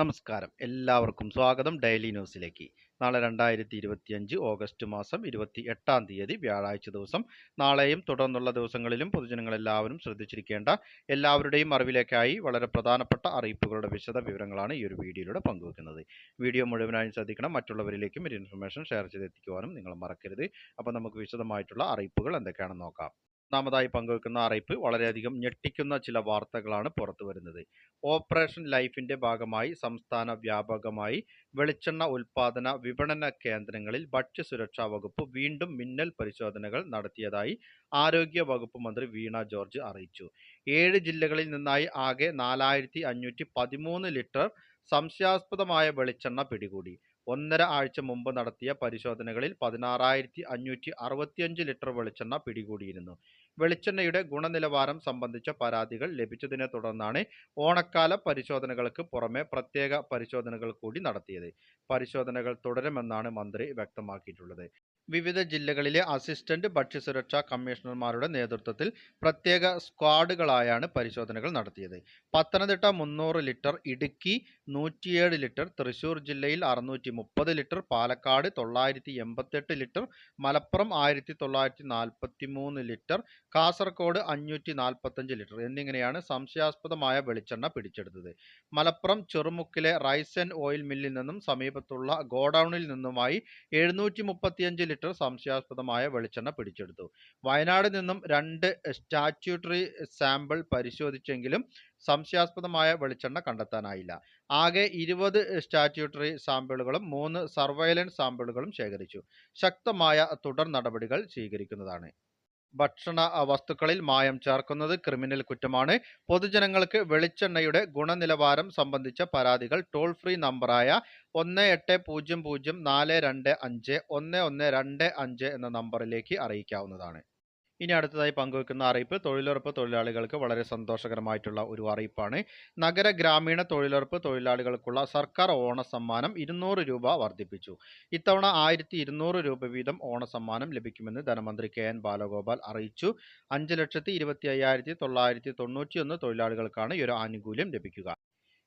നമസ്കാരം. എല്ലാവർക്കും സ്വാഗതം ഡെയിലി ന്യൂസിലേക്ക്. നാളെ രണ്ടായിരത്തി ഇരുപത്തിയഞ്ച് ഓഗസ്റ്റ് മാസം ഇരുപത്തി എട്ടാം തീയതി വ്യാഴാഴ്ച ദിവസം. നാളെയും തുടർന്നുള്ള ദിവസങ്ങളിലും പൊതുജനങ്ങളെല്ലാവരും ശ്രദ്ധിച്ചിരിക്കേണ്ട എല്ലാവരുടെയും അറിവിലേക്കായി വളരെ പ്രധാനപ്പെട്ട അറിയിപ്പുകളുടെ വിശദ വിവരങ്ങളാണ് ഈ ഒരു വീഡിയോയിലൂടെ പങ്കുവെക്കുന്നത്. വീഡിയോ മുഴുവനായും ശ്രദ്ധിക്കണം. മറ്റുള്ളവരിലേക്കും ഒരു ഇൻഫർമേഷൻ ഷെയർ ചെയ്തെത്തിക്കുവാനും നിങ്ങൾ മറക്കരുത്. അപ്പോൾ നമുക്ക് വിശദമായിട്ടുള്ള അറിയിപ്പുകൾ എന്തൊക്കെയാണെന്ന് നോക്കാം. ഒന്നാമതായി പങ്കുവെക്കുന്ന അറിയിപ്പ് വളരെയധികം ഞെട്ടിക്കുന്ന ചില വാർത്തകളാണ് പുറത്തു വരുന്നത്. ഓപ്പറേഷൻ ലൈഫിന്റെ ഭാഗമായി സംസ്ഥാന വ്യാപകമായി വെളിച്ചെണ്ണ ഉൽപാദന വിപണന കേന്ദ്രങ്ങളിൽ ഭക്ഷ്യസുരക്ഷാ വകുപ്പ് വീണ്ടും മിന്നൽ പരിശോധനകൾ നടത്തിയതായി ആരോഗ്യ വകുപ്പ് മന്ത്രി വീണ ജോർജ് അറിയിച്ചു. ഏഴ് ജില്ലകളിൽ നിന്നായി ആകെ നാലായിരത്തി ലിറ്റർ സംശയാസ്പദമായ വെളിച്ചെണ്ണ പിടികൂടി. ഒന്നര ആഴ്ച മുമ്പ് നടത്തിയ പരിശോധനകളിൽ പതിനാറായിരത്തി അഞ്ഞൂറ്റി അറുപത്തിയഞ്ച് ലിറ്റർ വെളിച്ചെണ്ണ പിടികൂടിയിരുന്നു. വെളിച്ചെണ്ണയുടെ ഗുണനിലവാരം സംബന്ധിച്ച പരാതികൾ ലഭിച്ചതിനെ തുടർന്നാണ് ഓണക്കാല പരിശോധനകൾക്ക് പുറമെ പ്രത്യേക പരിശോധനകൾ കൂടി നടത്തിയത്. പരിശോധനകൾ തുടരുമെന്നാണ് മന്ത്രി വ്യക്തമാക്കിയിട്ടുള്ളത്. വിവിധ ജില്ലകളിലെ അസിസ്റ്റന്റ് ഭക്ഷ്യസുരക്ഷാ കമ്മീഷണർമാരുടെ നേതൃത്വത്തിൽ പ്രത്യേക സ്ക്വാഡുകളായാണ് പരിശോധനകൾ നടത്തിയത്. പത്തനംതിട്ട മുന്നൂറ് ലിറ്റർ ഇടുക്കി നൂറ്റിയേഴ് ലിറ്റർ തൃശൂർ ജില്ലയിൽ അറുന്നൂറ്റി മുപ്പത് ലിറ്റർ പാലക്കാട് തൊള്ളായിരത്തി എൺപത്തെട്ട് ലിറ്റർ മലപ്പുറം ആയിരത്തി തൊള്ളായിരത്തി നാൽപ്പത്തി മൂന്ന് ലിറ്റർ കാസർഗോഡ് അഞ്ഞൂറ്റി നാൽപ്പത്തഞ്ച് ലിറ്റർ എന്നിങ്ങനെയാണ് സംശയാസ്പദമായ വെളിച്ചെണ്ണ പിടിച്ചെടുത്തത്. മലപ്പുറം ചെറുമുക്കിലെ റൈസ് ആൻഡ് ഓയിൽ മില്ലിൽ നിന്നും സമീപത്തുള്ള ഗോഡൌണിൽ നിന്നുമായി എഴുന്നൂറ്റി മുപ്പത്തിയഞ്ച് ലിറ്റർ സംശയാസ്പദമായ വെളിച്ചെണ്ണ പിടിച്ചെടുത്തു. വയനാട് നിന്നും രണ്ട് സ്റ്റാറ്റ്യൂട്ടറി സാമ്പിൾ പരിശോധിച്ചെങ്കിലും സംശയാസ്പദമായ വെളിച്ചെണ്ണ കണ്ടെത്താനായില്ല. ആകെ ഇരുപത് സ്റ്റാറ്റ്യൂട്ടറി സാമ്പിളുകളും മൂന്ന് സർവൈലൻസ് സാമ്പിളുകളും ശേഖരിച്ചു. ശക്തമായ തുടർ നടപടികൾ സ്വീകരിക്കുന്നതാണ്. ഭക്ഷണ വസ്തുക്കളിൽ മായം ചേർക്കുന്നത് ക്രിമിനൽ കുറ്റമാണ്. പൊതുജനങ്ങൾക്ക് വെളിച്ചെണ്ണയുടെ ഗുണനിലവാരം സംബന്ധിച്ച പരാതികൾ ടോൾ ഫ്രീ നമ്പറായ ഒന്ന് എട്ട് പൂജ്യം പൂജ്യം നാല് രണ്ട് അഞ്ച് ഒന്ന് ഒന്ന് രണ്ട് അഞ്ച് എന്ന നമ്പറിലേക്ക് അറിയിക്കാവുന്നതാണ്. ഇനി അടുത്തതായി പങ്കുവെക്കുന്ന അറിയിപ്പ് തൊഴിലുറപ്പ് തൊഴിലാളികൾക്ക് വളരെ സന്തോഷകരമായിട്ടുള്ള ഒരു അറിയിപ്പാണ്. നഗര ഗ്രാമീണ തൊഴിലുറപ്പ് തൊഴിലാളികൾക്കുള്ള സർക്കാർ ഓണ സമ്മാനം ഇരുന്നൂറ് രൂപ വർദ്ധിപ്പിച്ചു. ഇത്തവണ ആയിരത്തി ഇരുന്നൂറ് രൂപ വീതം ഓണ സമ്മാനം ലഭിക്കുമെന്ന് ധനമന്ത്രി കെ എൻ ബാലഗോപാൽ അറിയിച്ചു. അഞ്ച് ലക്ഷത്തി ഇരുപത്തി അയ്യായിരത്തി തൊള്ളായിരത്തി തൊണ്ണൂറ്റിയൊന്ന് തൊഴിലാളികൾക്കാണ് ഈ ഒരു ആനുകൂല്യം ലഭിക്കുക.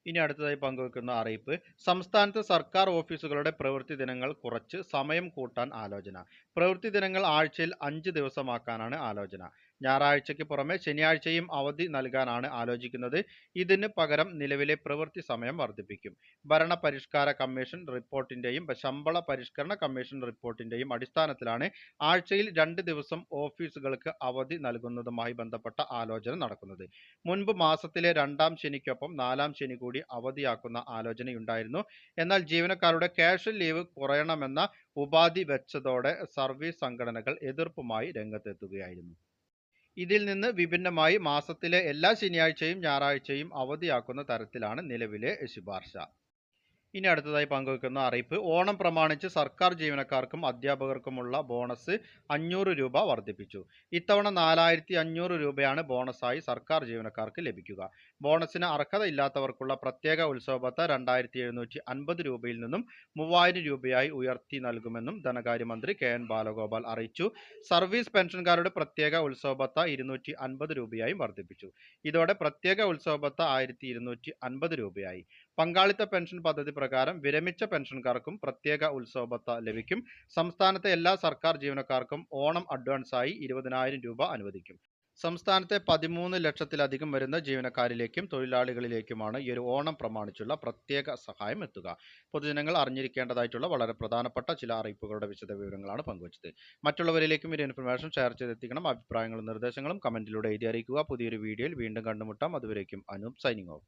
ഇനി അടുത്തതായി പങ്കുവെക്കുന്ന അറിയിപ്പ്. സംസ്ഥാനത്ത് സർക്കാർ ഓഫീസുകളുടെ പ്രവൃത്തി ദിനങ്ങൾ കുറച്ച് സമയം കൂട്ടാൻ ആലോചന. പ്രവൃത്തി ദിനങ്ങൾ ആഴ്ചയിൽ അഞ്ച് ദിവസമാക്കാനാണ് ആലോചന. ഞായറാഴ്ചയ്ക്ക് പുറമെ ശനിയാഴ്ചയും അവധി നൽകാനാണ് ആലോചിക്കുന്നത്. ഇതിന് പകരം നിലവിലെ പ്രവൃത്തി സമയം വർദ്ധിപ്പിക്കും. ഭരണ പരിഷ്കാര കമ്മീഷൻ റിപ്പോർട്ടിന്റെയും ശമ്പള പരിഷ്കരണ കമ്മീഷൻ റിപ്പോർട്ടിന്റെയും അടിസ്ഥാനത്തിലാണ് ആഴ്ചയിൽ രണ്ട് ദിവസം ഓഫീസുകൾക്ക് അവധി നൽകുന്നതുമായി ബന്ധപ്പെട്ട ആലോചന നടക്കുന്നത്. മുൻപ് മാസത്തിലെ രണ്ടാം ശനിക്കൊപ്പം നാലാം ശനി കൂടി അവധിയാക്കുന്ന ആലോചനയുണ്ടായിരുന്നു. എന്നാൽ ജീവനക്കാരുടെ ക്യാഷ് ലീവ് കുറയണമെന്ന ഉപാധി വെച്ചതോടെ സർവീസ് സംഘടനകൾ എതിർപ്പുമായി രംഗത്തെത്തുകയായിരുന്നു. ഇതിൽ നിന്ന് വിഭിന്നമായി മാസത്തിലെ എല്ലാ ശനിയാഴ്ചയും ഞായറാഴ്ചയും അവധിയാക്കുന്ന തരത്തിലാണ് നിലവിലെ ശുപാർശ. ഇനി അടുത്തതായി പങ്കുവെക്കുന്ന അറിയിപ്പ് ഓണം പ്രമാണിച്ച് സർക്കാർ ജീവനക്കാർക്കും അധ്യാപകർക്കുമുള്ള ബോണസ് അഞ്ഞൂറ് രൂപ വർദ്ധിപ്പിച്ചു. ഇത്തവണ നാലായിരത്തി അഞ്ഞൂറ് രൂപയാണ് ബോണസായി സർക്കാർ ജീവനക്കാർക്ക് ലഭിക്കുക. ബോണസിന് അർഹതയില്ലാത്തവർക്കുള്ള പ്രത്യേക ഉത്സവബത്ത രണ്ടായിരത്തി എഴുന്നൂറ്റി അൻപത് രൂപയിൽ നിന്നും മൂവായിരം രൂപയായി ഉയർത്തി നൽകുമെന്നും ധനകാര്യമന്ത്രി കെ എൻ ബാലഗോപാൽ അറിയിച്ചു. സർവീസ് പെൻഷൻകാരുടെ പ്രത്യേക ഉത്സവബത്ത ഇരുന്നൂറ്റി അൻപത് രൂപയായും വർദ്ധിപ്പിച്ചു. ഇതോടെ പ്രത്യേക ഉത്സവബത്ത ആയിരത്തി ഇരുന്നൂറ്റി അൻപത് രൂപയായി. പങ്കാളിത്ത പെൻഷൻ പദ്ധതി പ്രകാരം വിരമിച്ച പെൻഷൻകാർക്കും പ്രത്യേക ഉത്സവബത്ത ലഭിക്കും. സംസ്ഥാനത്തെ എല്ലാ സർക്കാർ ജീവനക്കാർക്കും ഓണം അഡ്വാൻസായി ഇരുപതിനായിരം രൂപ അനുവദിക്കും. സംസ്ഥാനത്തെ പതിമൂന്ന് ലക്ഷത്തിലധികം വരുന്ന ജീവനക്കാരിലേക്കും തൊഴിലാളികളിലേക്കുമാണ് ഈ ഒരു ഓണം പ്രമാണിച്ചുള്ള പ്രത്യേക സഹായം എത്തുക. പൊതുജനങ്ങൾ അറിഞ്ഞിരിക്കേണ്ടതായിട്ടുള്ള വളരെ പ്രധാനപ്പെട്ട ചില അറിയിപ്പുകളുടെ വിശദ വിവരങ്ങളാണ് പങ്കുവച്ചത്. മറ്റുള്ളവരിലേക്കും ഒരു ഇൻഫർമേഷൻ ഷെയർ ചെയ്തെത്തിക്കണം. അഭിപ്രായങ്ങളും നിർദ്ദേശങ്ങളും കമന്റിലൂടെ എഴുതി അറിയിക്കുക. പുതിയൊരു വീഡിയോയിൽ വീണ്ടും കണ്ടുമുട്ടാം. അതുവരേക്കും അനൂപ് സൈനിങ് ഓഫ്.